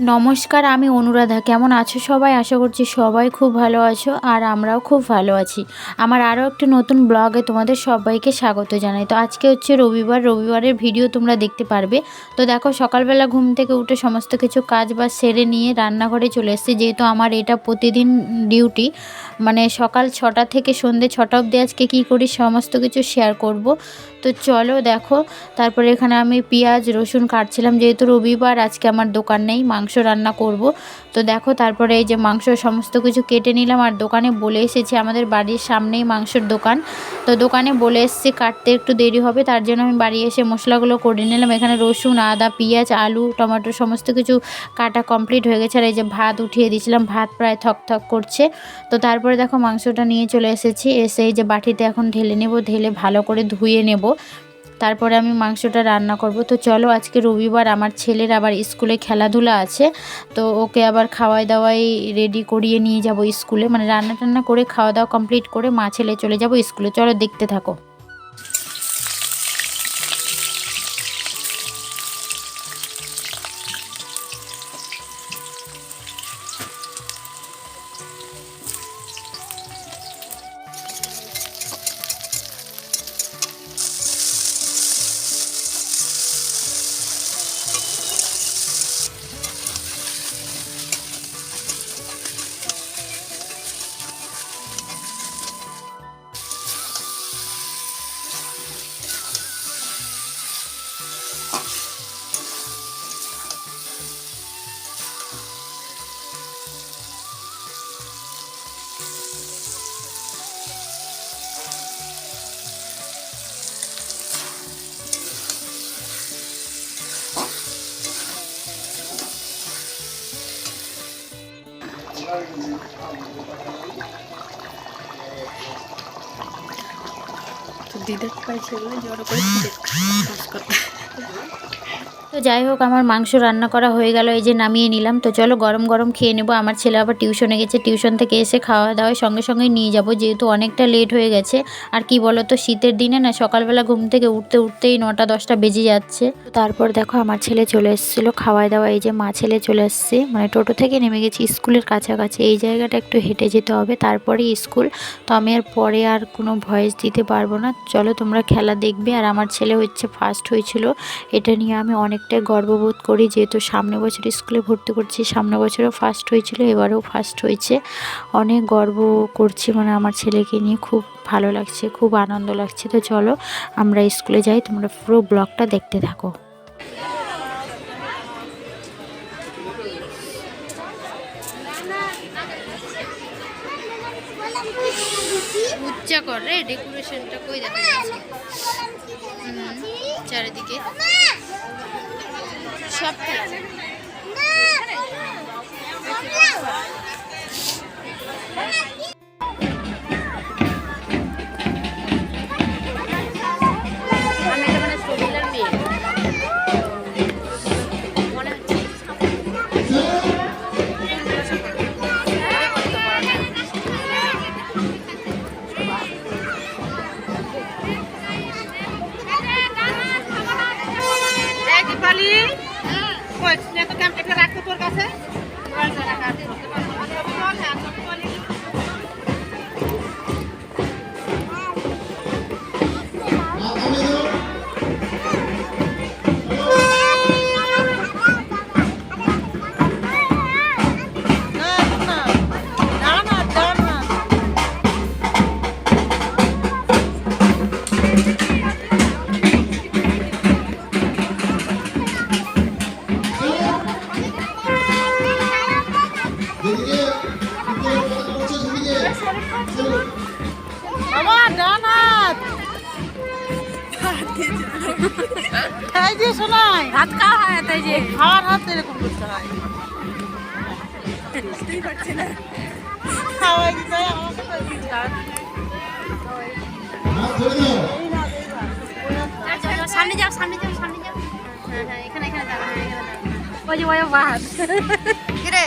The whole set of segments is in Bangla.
নমস্কার, আমি অনুরাধা। কেমন আছো সবাই? আশা করছি সবাই খুব ভালো আছো আর আমরাও খুব ভালো আছি। আমার আরও একটি নতুন ব্লগে তোমাদের সবাইকে স্বাগত জানাই। তো আজকে হচ্ছে রবিবার। রবিবারের ভিডিও তোমরা দেখতে পারবে। তো দেখো, সকালবেলা ঘুম থেকে উঠে সমস্ত কিছু কাজ বাজ সেরে নিয়ে রান্নাঘরে চলে এসেছি। যেহেতু আমার এটা প্রতিদিন ডিউটি মানে সকাল ছটা থেকে সন্ধে ছটা অবধি আজকে কী করি সমস্ত কিছু শেয়ার করব। তো চলো দেখো, তারপরে এখানে আমি পেঁয়াজ, রসুন কাটছিলাম। যেহেতু রবিবার, আজকে আমার দোকান নেই, মাংস রান্না করব। তো দেখো তারপরে এই যে মাংস সমস্ত কিছু কেটে নিলাম আর দোকানে বলে এসেছি আমাদের বাড়ির সামনেই মাংসের দোকান। তো দোকানে বলে এসেছি কাটতে একটু দেরি হবে, তার জন্য আমি বাড়ি এসে মশলাগুলো করে নিলাম। এখানে রসুন, আদা, পেঁয়াজ, আলু, টমেটো সমস্ত কিছু কাটা কমপ্লিট হয়ে গেছে। আর এই যে ভাত উঠিয়ে দিয়েছিলাম, ভাত প্রায় থক থক করছে। তো তারপরে দেখো মাংসটা নিয়ে চলে এসেছি। এসে এই যে বাটিতে এখন ঢেলে নেব, ঢেলে ভালো করে ধুয়ে নেব। তারপরে আমি মাংসটা রান্না করব। তো চলো আজকে রবিবার আমার ছেলের আবার স্কুলে খেলাধুলা আছে। তো ওকে আবার খাওয়াই দাওয়াই রেডি করিয়ে নিয়ে যাব স্কুলে। মানে রান্না টান্না করে খাওয়া দাওয়া কমপ্লিট করে মা ছেলে চলে যাব স্কুলে। চলো দেখতে থাকো। দিদার পাইছে বলে জড়ো করে কাজ করতে তো যাই হোক, আমার মাংস রান্না করা হয়ে গেল, এই যে নামিয়ে নিলাম। তো চলো গরম গরম খেয়ে নেব। আমার ছেলে আবার টিউশনে গেছে, টিউশন থেকে এসে খাওয়া দাওয়ায় সঙ্গে সঙ্গে নিয়ে যাব, যেহেতু অনেকটা লেট হয়ে গেছে। আর কি বলো তো শীতের দিনে না, সকালবেলা ঘুম থেকে উঠতে উঠতেই নটা দশটা বেজে যাচ্ছে। তারপর দেখো, আমার ছেলে চলে এসেছিল খাওয়াই দাওয়া। এই যে মা ছেলে চলে এসছে মানে টোটো থেকে নেমে গেছি স্কুলের কাছাকাছি। এই জায়গাটা একটু হেঁটে যেতে হবে তারপরেই স্কুল। তো আমি আর পরে আর কোনো ভয়েস দিতে পারব না। চলো তোমরা খেলা দেখবে। আর আমার ছেলে হচ্ছে ফার্স্ট হয়েছিল। এটা নিয়ে আমি অনেকটাই গর্ববোধ করি যেহেতু সামনে বছর স্কুলে ভর্তি করছি সামনে বছরও ফার্স্ট হয়েছিল এবারেও ফার্স্ট হয়েছে। অনেক গর্ব করছি মানে আমার ছেলেকে নিয়ে খুব ভালো লাগছে খুব আনন্দ লাগছে। তো চলো আমরা স্কুলে যাই তোমরা পুরো ব্লগটা দেখতে থাকো। উচ্চা কর ডেকোরেশনটা কই দেখা। যাচ্ছে চারিদিকে। সব স্নেহ ক্যাম্প এটা রাখতে তোর কাছে। খাই দিয়ে শোনাই ভাত খাওয়া হয় তাই যে? খাওয়ার হাত এরকম করতে হয়। খাওয়াই দিতে হয় আমাকে তো দিতে হয়। সামনে যাও সামনে যাও সামনে যাও। হ্যাঁ হ্যাঁ এখানে এখানে ওই যে ওই কিরে?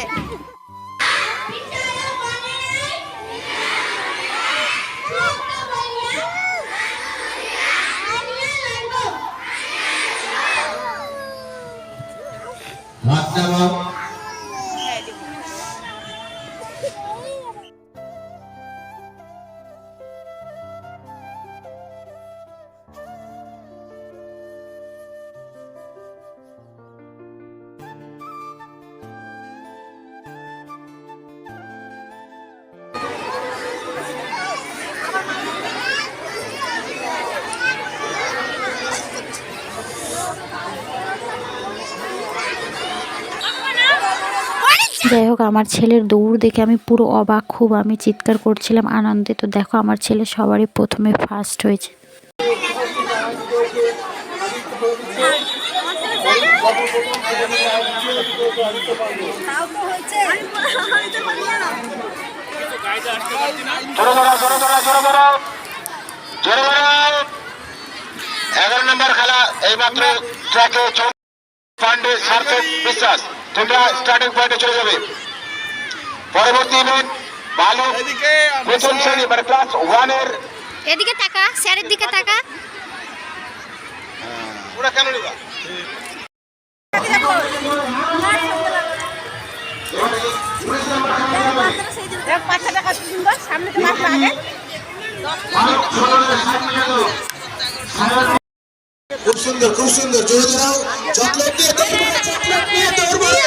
যাই হোক, আমার ছেলের দৌড় দেখে আমি পুরো অবাক, খুব আমি চিৎকার করছিলাম, আনন্দে। তো দেখো, আমার ছেলে সবারই প্রথমে ফার্স্ট হয়েছে। এগারো নম্বর খেলা, এইমাত্র ট্র্যাকে পান্ডে সার্থক বিশ্বাস। তোমরা স্টার্টিং পয়েন্টে চলে যাবে। পরবর্তী ইভেন্ট বালু প্রথম শ্রেণি মানে ক্লাস ওয়ানের এদিকে তাকা স্যারের দিকে তাকা ওরা কেন নিবা? কত সুন্দর সামনে তো মাত্র আগে। খুব সুন্দর খুব সুন্দর। জোরে দাও চকলেট দৌড় চকলেট দিয়ে দৌড় মারো।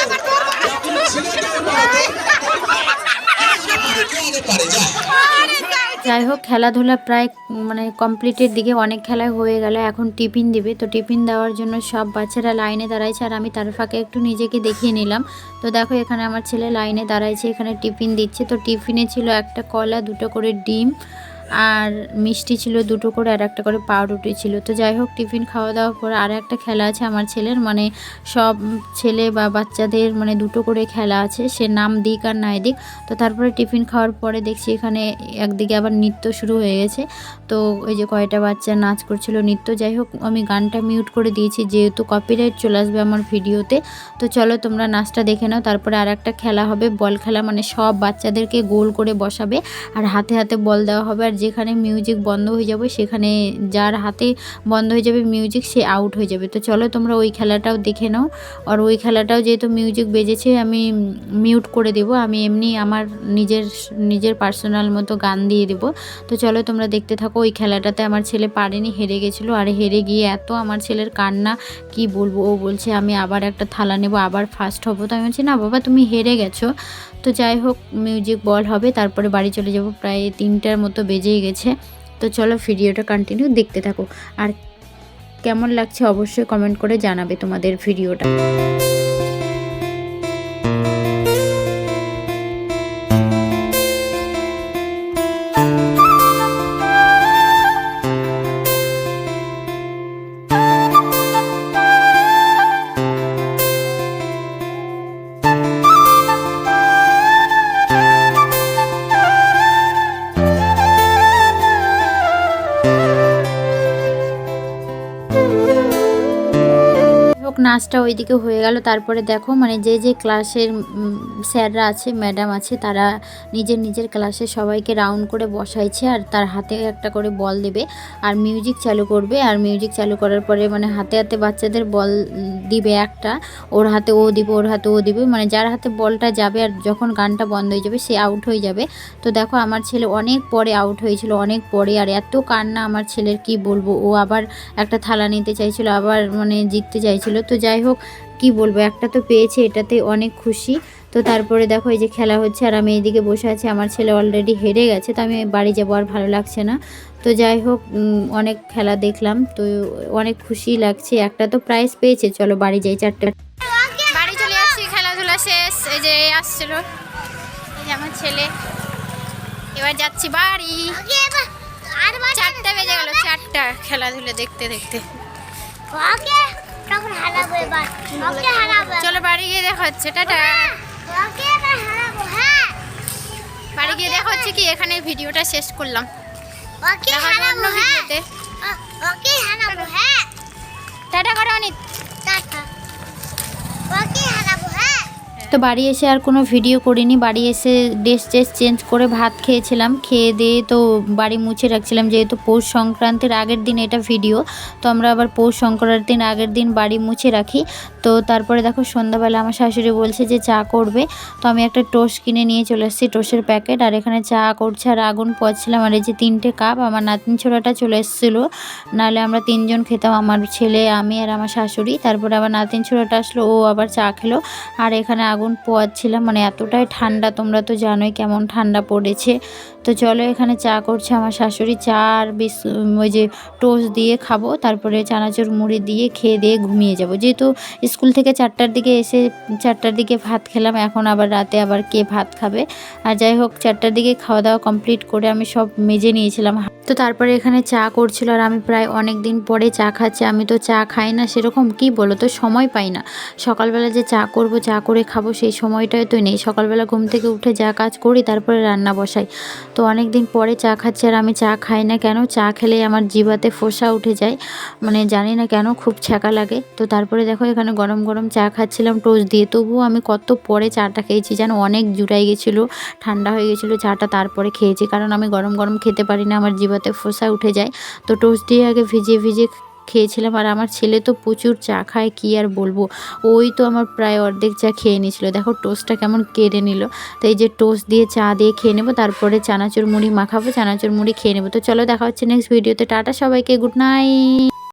ছেলে দৌড় মারো, দৌড় মারো। কে আগে পারে যা যাই হোক খেলাধুলা প্রায় মানে কমপ্লিটের দিকে অনেক খেলা হয়ে গেল। এখন টিফিন দিবে। তো টিফিন দেওয়ার জন্য সব বাচ্চারা লাইনে দাঁড়াইছে আর আমি তার ফাঁকে একটু নিজেকে দেখিয়ে নিলাম। তো দেখো এখানে আমার ছেলে লাইনে দাঁড়াইছে এখানে টিফিন দিচ্ছে। তো টিফিনে ছিল একটা কলা দুটো করে ডিম আর মিষ্টি ছিল দুটো করে, আর একটা করে পাউরুটি ছিল। তো যাই হোক, টিফিন খাওয়া দাওয়ার পর আর একটা খেলা আছে আমার ছেলের মানে সব ছেলে বা বাচ্চাদের মানে দুটো করে খেলা আছে, সে নাম দিক আর নাই দিক। তো তারপরে টিফিন খাওয়ার পরে দেখছি এখানে একদিকে আবার নৃত্য শুরু হয়ে গেছে। তো ওই যে কয়টা বাচ্চা নাচ করছিল নৃত্য, যাই হোক, আমি গানটা মিউট করে দিয়েছি, যেহেতু কপিরাইট চলে আসবে আমার ভিডিওতে। তো চলো তোমরা নাচটা দেখে নাও, তারপরে আর একটা খেলা হবে, বল খেলা মানে সব বাচ্চাদেরকে গোল করে বসাবে, আর হাতে হাতে বল দেওয়া হবে, আর যেখানে মিউজিক বন্ধ হয়ে যাবে, সেখানে যার হাতে বন্ধ হয়ে যাবে মিউজিক সে আউট হয়ে যাবে। তো চলো তোমরা ওই খেলাটাও দেখে নাও। আর ওই খেলাটাও যেহেতু মিউজিক বেজেছে, আমি মিউট করে দেবো। আমি এমনি আমার নিজের নিজের পার্সোনাল মতো গান দিয়ে দেবো। তো চলো তোমরা দেখতে থাকো, ওই খেলাটাতে আমার ছেলে পারেনি, হেরে গেছিল। আর হেরে গিয়ে এত আমার ছেলের কান্না, কি বলব? ও বলছে, আমি আবার একটা থালা নেব, আবার ফার্স্ট হব। তো আমি বলছি, না বাবা, তুমি হেরে গেছো। তো যাই হোক মিউজিক বল হবে। তারপরে বাড়ি চলে যাব। প্রায় তিনটার মতো বেজেই গেছে। তো চলো ভিডিওটা কন্টিনিউ দেখতে থাকো। আর কেমন লাগছে অবশ্যই কমেন্ট করে জানাবে তোমাদের ভিডিওটা। নাচটা ওইদিকে হয়ে গেল। তারপরে দেখো মানে যে যে ক্লাসের স্যাররা আছে, ম্যাডাম আছে, তারা নিজের নিজের ক্লাসে সবাইকে রাউন্ড করে বসাইছে আর তার হাতে একটা করে বল দেবে আর মিউজিক চালু করবে। আর মিউজিক চালু করার পরে মানে হাতে হাতে বাচ্চাদের বল দিবে একটা, ওর হাতে ও দিবে, ওর হাতে ও দিবে। মানে যার হাতে বলটা যাবে আর যখন গানটা বন্ধ হয়ে যাবে, সে আউট হয়ে যাবে। তো দেখো, আমার ছেলে অনেক পরে আউট হয়েছিল, অনেক পরে। আর এত কান্না আমার ছেলের, কি বলব? ও আবার একটা থালা নিতে চাইছিল, আবার মানে জিততে চাইছিল। তো যাই হোক কি বলব একটা তো পেয়েছে এটাতে অনেক খুশি। তো তারপরে দেখো এই যে খেলা হচ্ছে আর আমি এইদিকে বসে আছি আমার ছেলে অলরেডি হেরে গেছে তো আমি বাড়ি যাব আর ভালো লাগছে না। তো যাই হোক অনেক খেলা দেখলাম তো অনেক খুশি লাগছে একটা তো প্রাইজ পেয়েছে চলো বাড়ি যাই চারটে। বাড়ি চলে আসছি খেলাধুলা শেষ এই যে আসছিল এই যে আমার ছেলে। এবার যাচ্ছি বাড়ি। চারটা বেজে গেল চারটা খেলাধুলা দেখতে দেখতে। ওকে। তখন হারাবো এবার? ওকে হারাবো? চলো বাড়ি গিয়ে দেখা হচ্ছে টাটা ওকে এবার হারাবো হ্যাঁ। বাড়ি গিয়ে দেখা হচ্ছে কি এখানে ভিডিওটা শেষ করলাম। ওকে হারাবো হ্যাঁ। ওকে হারাবো হ্যাঁ। টাটা করো টাটা। ওকে হ্যাঁ তো বাড়ি এসে আর কোনো ভিডিও করিনি। বাড়ি এসে ড্রেস ট্রেস চেঞ্জ করে ভাত খেয়েছিলাম। খেয়ে দিয়ে তো বাড়ি মুছে রাখছিলাম, যেহেতু পৌষ সংক্রান্তির আগের দিন এটা ভিডিও তো আমরা আবার পৌষ সংক্রান্তির আগের দিন বাড়ি মুছে রাখি। তো তারপরে দেখো সন্ধ্যাবেলা আমার শাশুড়ি বলছে যে চা করবে। তো আমি একটা টোস্ট কিনে নিয়ে চলে এসেছি টোস্টের প্যাকেট আর এখানে চা করছে আর আগুন পোয়াচ্ছিলাম আর এই যে তিনটে কাপ আমার নাতিন ছোড়াটা চলে এসেছিল। নাহলে আমরা তিনজন খেতাম, আমার ছেলে, আমি আর আমার শাশুড়ি। তারপরে আবার নাতিন ছোড়াটা আসলো, ও আবার চা খেলো। আর এখানে আগুন পোয়াচ্ছিলাম মানে এতটাই ঠান্ডা, তোমরা তো জানোই কেমন ঠান্ডা পড়েছে। তো চলো এখানে চা করছে, আমার শাশুড়ি চা আর বিস ওই যে টোস্ট দিয়ে খাব, তারপরে চানাচুর মুড়ি দিয়ে খেয়ে দিয়ে ঘুমিয়ে যাব। যেহেতু স্কুল থেকে চারটার দিকে এসে, চারটার দিকে ভাত খেলাম, এখন আবার রাতে আবার কে ভাত খাবে? আর যাই হোক, চারটার দিকে খাওয়া দাওয়া কমপ্লিট করে আমি সব মেজে নিয়েছিলাম। তো তারপরে এখানে চা করছিল, আর আমি প্রায় অনেক দিন পরে চা খাচ্ছি। আমি তো চা খাই না সেরকম, কি বলো? তো সময় পাই না। সকালবেলা যে চা করব, চা করে খাব সেই সময়টাই তো নেই। সকালবেলা ঘুম থেকে উঠে যা কাজ করি, তারপরে রান্না বসাই। তো অনেক দিন পরে চা খাচ্ছি আর আমি চা খাই না কেন? চা খেলে আমার জিভাতে ফোসা উঠে যায়। মানে জানি না কেন, খুব ছ্যাঁকা লাগে। তো তারপরে দেখো, এখানে গরম গরম চা খাচ্ছিলাম, টোস্ট দিয়ে। তবুও আমি কত পরে চাটা খেয়েছি যেন অনেক জুড়াই গেছিল, ঠান্ডা হয়ে গেছিল চাটা তারপরে খেয়েছি। কারণ আমি গরম গরম খেতে পারি না, আমার জিভাতে ফোসা উঠে যায়। তো টোস্ট দিয়ে আগে ভিজিয়ে ভিজিয়ে খেয়েছিলাম আর আমার ছেলে তো প্রচুর চা খায়, কী আর বলব? ওই তো আমার প্রায় অর্ধেক চা খেয়ে নিয়েছিল। দেখো টোস্টটা কেমন কেড়ে নিল। তাই যে টোস্ট দিয়ে চা দিয়ে খেয়ে নেব, তারপরে চানাচুর মুড়ি মাখাবো, চানাচুর মুড়ি খেয়ে নেব। তো চলো দেখা হচ্ছে নেক্সট ভিডিওতে টাটা সবাইকে গুড নাইট